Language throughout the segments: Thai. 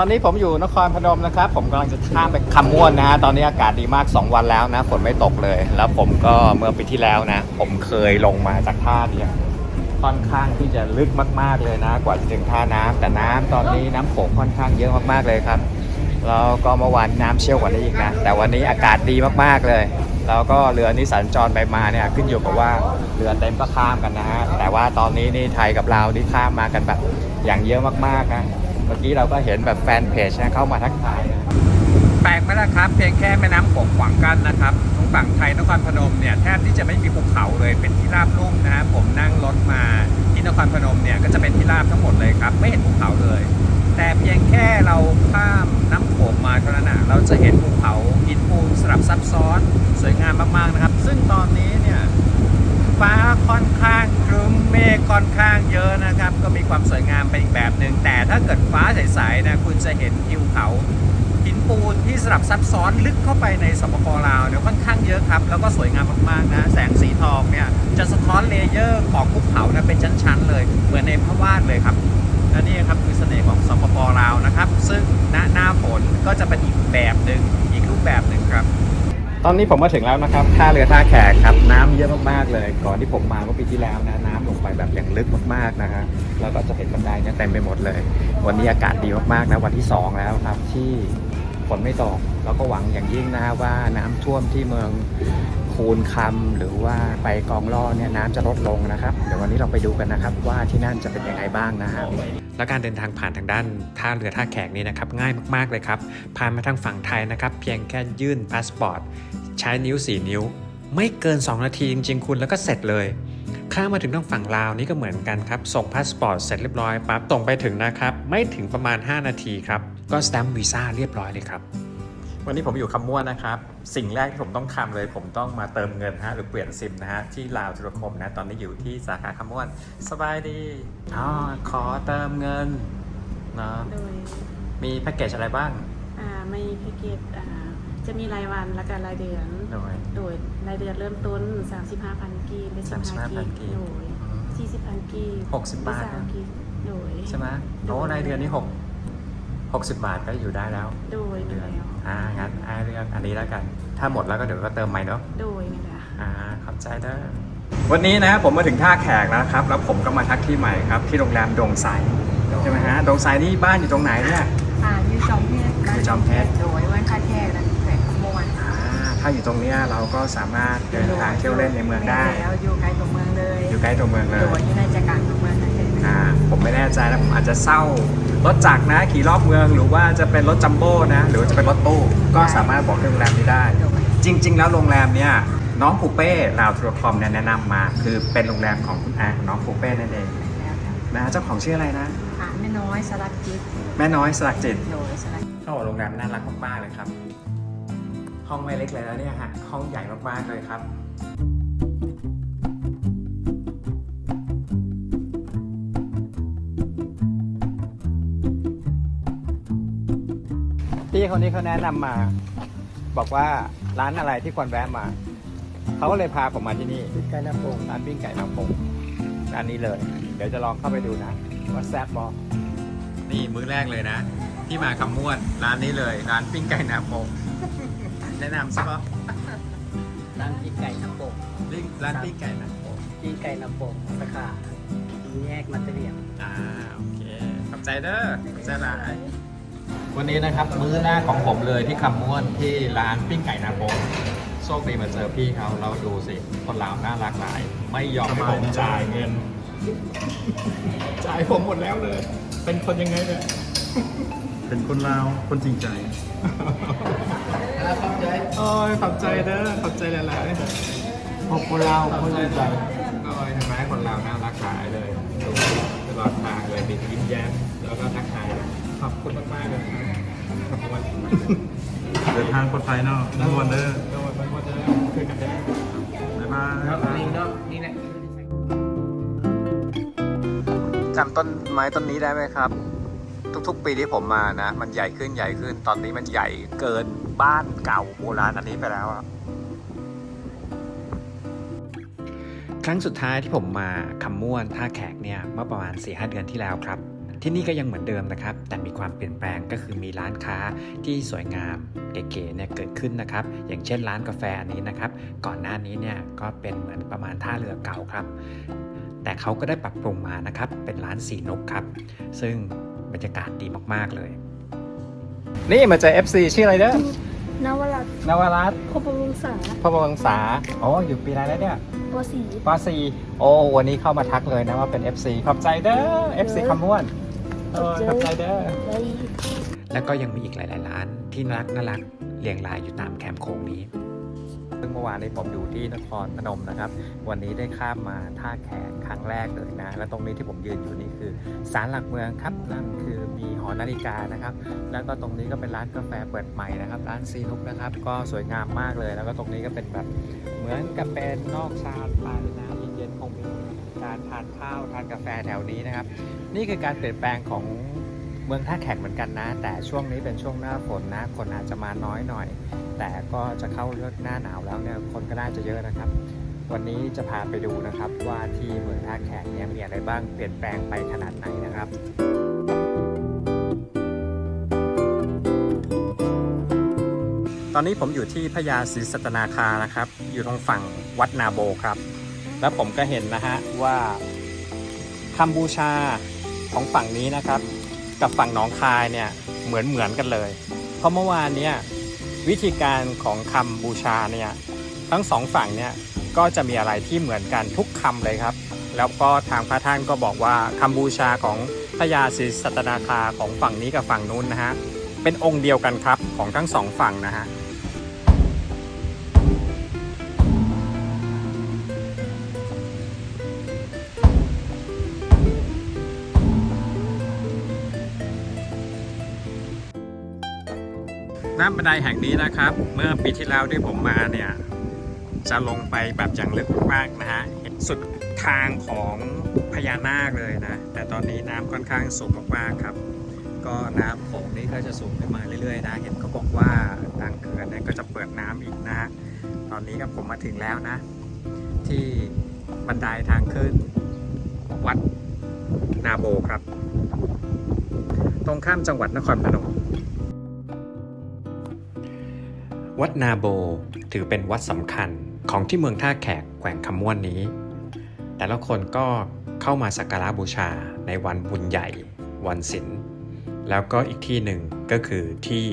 ตอนนี้ผมอยู่นครพนมนะครับ ผมกำลังจะข้ามไปคำม่วนนะฮะตอนนี้อากาศดีมาก 2 วันแล้วนะฝนไม่ตกเลย แล้วผมก็เมื่อปีที่แล้วนะ ผมเคยลงมาจากท่าเนี่ยค่อนข้างที่จะลึกมาก ๆเลยนะ กว่าจะถึงท่าน้ำแต่น้ำตอนนี้น้ำโขงค่อนข้างเยอะมากๆเลยครับแล้วก็เมื่อวานน้ำเชี่ยวกว่านี้อีกนะ แต่วันนี้อากาศดีมากๆเลย แล้วก็เรือนี้สัญจรไปมาเนี่ยขึ้นอยู่กับว่าเรือเต็มก็ข้ามกันนะฮะแต่ว่าตอนนี้นี่ไทยกับลาวนี่ข้ามมากันแบบอย่างเยอะมากๆนะ เมื่อกี้เราก็เห็นแบบแฟนเพจนะเข้ามาทักทายแปลกไหมล่ะครับเพียงแค่แม่น้ำโขงขวางกั้นนะครับตรงฝั่งไทยนครพนมเนี่ยแทบที่จะไม่มีภูเขาเลยเป็นที่ราบลุ่มนะฮะผมนั่งรถมาที่นครพนมเนี่ยก็จะเป็นที่ราบทั้งหมดเลยครับ ไม่เห็นภูเขาเลย แต่เพียงแค่เราข้ามน้ำโขงมาเท่านั้นนะเราจะเห็นภูเขาหินปูนสลับซับซ้อน สวยงามมากๆนะครับ ซึ่งตอนนี้เนี่ย ฟ้าค่อนข้างครึ้มเมฆค่อนข้างเยอะนะครับ ก็มีความสวยงามไปอีกแบบหนึ่งแต่ถ้าเกิดฟ้าใสๆนะคุณจะเห็นทิวเขาหินปูนที่สลับซับซ้อนลึกเข้าไปในสปปลาวเนี่ยค่อนข้างเยอะครับ แล้วก็สวยงามมากๆนะแสงสีทองเนี่ยจะสะท้อนเลเยอร์ของภูเขานะเป็นชั้นๆ เลย เหมือนในพระวาดเลยครับและนี่ครับคือเสน่ห์ของสปปลาวนะครับ ซึ่งณหน้าฝนก็จะเป็นอีกแบบหนึ่งอีกรูปแบบหนึ่งครับ ตอนนี้ผมมาถึงแล้วนะครับท่าเรือท่าแขกครับน้ำเยอะมากๆเลย ก่อนที่ผมมาเมื่อปีที่แล้วนะน้ำลงไปแบบอย่างลึกมากๆนะฮะแล้วก็จะเห็นบันไดเนี่ยเต็มไปหมดเลย วันนี้อากาศดีมากๆนะวันที่สองแล้วครับที่ฝนไม่ตกเราก็หวังอย่างยิ่งนะฮะว่าน้ำท่วมที่เมือง คูนคำหรือว่าไปกองล่อเนี่ยน้ำจะลดลงนะครับ เดี๋ยววันนี้เราไปดูกันนะครับ ว่าที่นั่นจะเป็นยังไงบ้างนะฮะและการเดินทางผ่านทางด้านท่าเรือท่าแขกนี่นะครับง่ายมากๆเลยครับผ่านมาทางฝั่งไทยนะครับ เพียงแค่ยื่นพาสปอร์ตใช้นิ้ว 4 นิ้ว ไม่เกิน 2 นาทีจริงๆคุณแล้วก็เสร็จเลยข้ามมาถึงทางฝั่งลาวนี่ก็เหมือนกันครับ ส่งพาสปอร์ตเสร็จเรียบร้อยปั๊บส่งไปถึงนะครับ ไม่ถึงประมาณ 5 นาทีครับ ก็สแตมป์วีซ่าเรียบร้อยเลยครับ วันนี้ผมอยู่คำม่วนนะครับ สิ่งแรกที่ผมต้องทำเลย ผมต้องมาเติมเงินฮะหรือเปลี่ยนซิมนะฮะที่ลาวธุรคมนะตอนนี้อยู่ที่สาขาคำม่วนสบายดีอ๋อขอเติมเงินเนาะโดยมีแพ็กเกจอะไรบ้างอ่าไม่แพ็กเกจอ่าจะมีรายวันและก็รายเดือน โดย โดยรายเดือนเริ่มต้น 35,000กีบเป็น15กีกีบโดย40,000กีบ60บาทเป็น3กีบโดย ใช่ไหมโอ้ในเดือนนี้หก หกสิบบาทก็อยู่ได้แล้ว โดยเดืนี่อนแล้วอ่างั้นไอ้เรื่องอันนี้แล้วกัน ถ้าหมดแล้วก็เดี๋ยวก็เติมใหม่เนาะโดยนี่แหละอ่าขอบใจเด้อวันนี้นะผมมาถึงท่าแขกแล้วครับ แล้วผมก็มาทักที่ใหม่ครับ ที่โรงแรมดงไซใช่ไหมฮะดงไซนี่บ้านอยู่ตรงไหนเนี่ยอ่าอยู่จอมเพชรอยู่จอมเพชรโดยวันคาแท้และแขวงขมวนอ่าถ้าอยู่ตรงเนี้ยเราก็สามารถเดินทางเที่ยวเล่นในเมืองได้แล้วอยู่ใกล้ตัวเมืองเลย อยู่ใกล้ตัวเมืองเลโดยยอยู่ในใจกลางตัวเมืองนั่นเองอ่าผมไม่แน่ใจนะผมอาจจะเศร้า รถจักรนะขี่รอบเมือง หรือว่าจะเป็นรถจัมโบ้นะหรือว่าจะเป็นรถตู้ก็สามารถบอกที่โรงแรมนี้ได้โดยจริง ๆ แล้วโรงแรมเนี่ยน้องปูเป้ลาวทัวร์คอมเนี่ยแนะนำมา คือเป็นโรงแรมของคุณอาของน้องปูเป้นั่นเองแล้วครับนะเจ้าของชื่ออะไรนะอ่าแม่น้อยสลักจิตแม่น้อยสลักจิตโดยสลักโอ้โรงแรมน่ารักมากๆเลยครับ ห้องไม่เล็กเลยแล้วเนี่ยฮะห้องใหญ่มากๆเลยครับ พี่คนนี้เขาแนะนำมา บอกว่าร้านอะไรที่ควรแวะมา เขาก็เลยพาผมมาที่นี่ปิ้งไก่น้ำปงร้านปิ้งไก่น้ำปงร้านนี้เลย เดี๋ยวจะลองเข้าไปดูนะว่าแซ่บบอนี่มื้อแรกเลยนะ ที่มาคำม่วนร้านนี้เลย ร้านปิ้งไก่น้ำปงแนะนำใช่ปะร้านปีกไก่น้ำโป่งร้านปิ้งไก่น้ำปงปีกไก่น้ำโป่งสาขาแยกมันเตเรียมอ่าโอเคขอบใจเด้อขอบใจหลาย วันนี้นะครับมื้อแรกของผมเลยที่คำม่วนที่ร้านปิ้งไก่นาโปงโชคดีมาเจอพี่เขาเราดูสิ คนลาวน่ารักหลาย ไม่ยอมให้ผมจ่ายเงิน จ่ายผมหมดแล้วเลย เป็นคนยังไงเนี่ยเป็นคนลาว คนจริงใจโอ้ยขอบใจเด้อขอบใจหลายๆพวกคนลาวคนจริงใจโอ้ยเห็นไหมคนลาวน่ารักหลายเลย เดินทางปลอดภัยเนาะนักวันเด้อก็วันวันจะคุยกันได้บ๊ายบายนี่แหละจำต้นไม้ต้นนี้ได้ไหมครับ ทุกๆ ปีที่ผมมานะ มันใหญ่ขึ้นใหญ่ขึ้น ตอนนี้มันใหญ่เกินบ้านเก่าโบราณอันนี้ไปแล้วอะครั้งสุดท้ายที่ผมมาคำม่วนท่าแขกเนี่ยเมื่อประมาณ4-5เดือนที่แล้วครับ ที่นี่ก็ยังเหมือนเดิมนะครับ แต่มีความเปลี่ยนแปลงก็คือมีร้านค้าที่สวยงามเก๋ๆเนี่ยเกิดขึ้นนะครับ อย่างเช่นร้านกาแฟอันนี้นะครับ ก่อนหน้านี้เนี่ยก็เป็นเหมือนประมาณท่าเรือเก่าครับ แต่เขาก็ได้ปรับปรุงมานะครับ เป็นร้านสีนกครับ ซึ่งบรรยากาศดีมากๆเลย นี่มาเจอ FC ชื่ออะไรเด้อนวรัตน์นวรัตน์พบวงศาพระวงศาอ๋ออยู่ปีอะไรแล้วเนี่ยปสีปสีโอ้วันนี้เข้ามาทักเลยนะว่าเป็น FC ขอบใจเด้อ FC คำม่วนโอ้ย ขอบใจเด้อและแล้วก็ยังมีอีกหลาย ๆ ร้านที่น่ารักน่ารักเรียงรายอยู่ตามแคมป์โค้งนี้ ซึ่งเมื่อวานนี้ผมอยู่ที่นครพนมนะครับ วันนี้ได้ข้ามมาท่าแขกครั้งแรกเลยนะ และตรงนี้ที่ผมยืนอยู่นี่คือศาลหลักเมืองครับ นั่นคือมีหอนาฬิกานะครับ แล้วก็ตรงนี้ก็เป็นร้านกาแฟเปิดใหม่นะครับ ร้านซีนุกนะครับ ก็สวยงามมากเลย แล้วก็ตรงนี้ก็เป็นแบบเหมือนกับเป็นนอกชานไปนะเย็นๆคง การทานข้าวทานกาแฟแถวนี้นะครับ นี่คือการเปลี่ยนแปลงของเมืองท่าแขกเหมือนกันนะ แต่ช่วงนี้เป็นช่วงหน้าฝนนะ คนอาจจะมาน้อยหน่อย แต่ก็จะเข้าเลือกหน้าหนาวแล้วเนี่ยคนก็น่าจะเยอะนะครับ วันนี้จะพาไปดูนะครับว่าที่เมืองท่าแขกเนี่ยมีอะไรบ้างเปลี่ยนแปลงไปขนาดไหนนะครับตอนนี้ผมอยู่ที่พญาศรีสัตนาคานะครับ อยู่ตรงฝั่งวัดนาโบครับ แล้วผมก็เห็นนะฮะว่าคำบูชาของฝั่งนี้นะครับ กับฝั่งหนองคายเนี่ยเหมือนเหมือนกันเลย เพราะเมื่อวานเนี่ยวิธีการของคำบูชาเนี่ยทั้งสองฝั่งเนี่ยก็จะมีอะไรที่เหมือนกันทุกคำเลยครับ แล้วก็ทางพระท่านก็บอกว่าคำบูชาของพญาศรีสัตนาคาของฝั่งนี้กับฝั่งนู้นนะฮะเป็นองค์เดียวกันครับของทั้งสองฝั่งนะฮะ น้ำบันไดแห่งนี้นะครับ เมื่อปีที่แล้วที่ผมมาเนี่ยจะลงไปแบบอย่างลึกมากนะฮะเห็นสุดทางของพญานาคเลยนะ แต่ตอนนี้น้ำค่อนข้างสูงมากๆครับ ก็น้ำโขงนี่ก็จะสูงขึ้นมาเรื่อยๆนะ เห็นเขาบอกว่าทางเขื่อนเนี่ยก็จะเปิดน้ำอีกนะฮะตอนนี้ก็ผมมาถึงแล้วนะ ที่บันไดทางขึ้นวัดนาโบครับ ตรงข้ามจังหวัดนครพนม วัดนาโบถือเป็นวัดสำคัญของที่เมืองท่าแขกแขวงคำม่วนนี้ แต่ละคนก็เข้ามาสักการะบูชาในวันบุญใหญ่ วันศีลแล้วก็อีกที่หนึ่งก็คือที่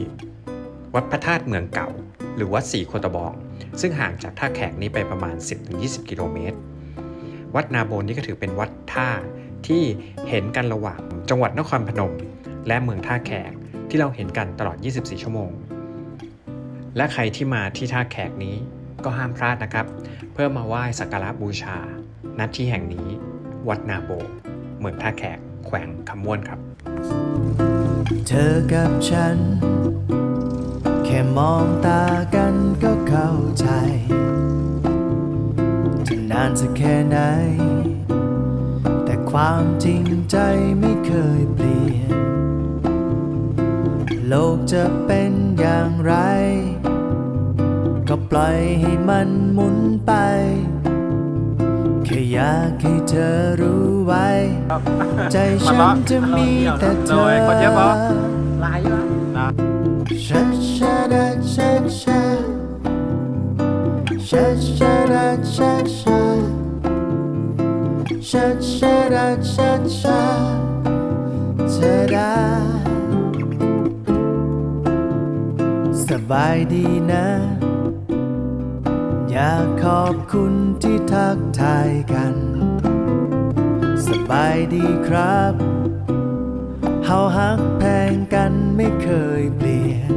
วัดพระธาตุเมืองเก่า หรือวัดศรีโคตบอง ซึ่งห่างจากท่าแขกนี้ไปประมาณ 10-20 กิโลเมตร วัดนาโบนี่ก็ถือเป็นวัดท่าที่เห็นกันระหว่างจังหวัดนครพนม และเมืองท่าแขกที่เราเห็นกันตลอด 24 ชั่วโมง และใครที่มาที่ท่าแขกนี้ก็ห้ามพลาดนะครับ เพื่อมาไหว้สักการะบูชา ณที่แห่งนี้ วัดนาโบ เมืองท่าแขก แขวงคำม่วนครับ เธอกับฉัน แค่มองตากันก็เข้าใจจะนานสักแค่ไหน แต่ความจริงใจไม่เคยเปลี่ยน โลกจะเป็นอย่างไร ล่อยให้มันหมุนไป แค่อยากให้เธอรู้ไว้ ใจฉันจะมีแต่เธอลายอยู่นะชาชาดาชาชาชาชาดาชาชาชาชาดาชาชาชาดาสบายดีนะ อยากขอบคุณที่ทักทายกัน สบายดีครับ เฮาฮักแพงกันไม่เคยเปลี่ยน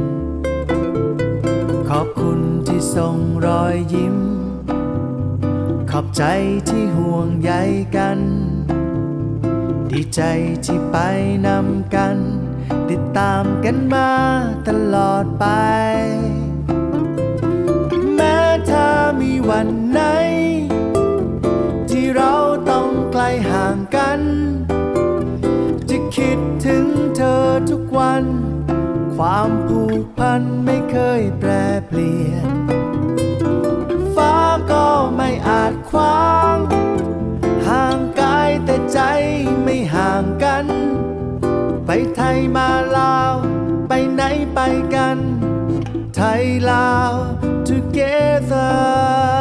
ขอบคุณที่ส่งรอยยิ้ม ขอบใจที่ห่วงใยกัน ดีใจที่ไปนำกัน ติดตามกันมาตลอดไป ความผูกพันไม่เคยแปรเปลี่ยน ฟ้าก็ไม่อาจขวาง ห่างกายแต่ใจไม่ห่างกัน ไปไทยมาลาว ไปไหนไปกัน ไทยลาว together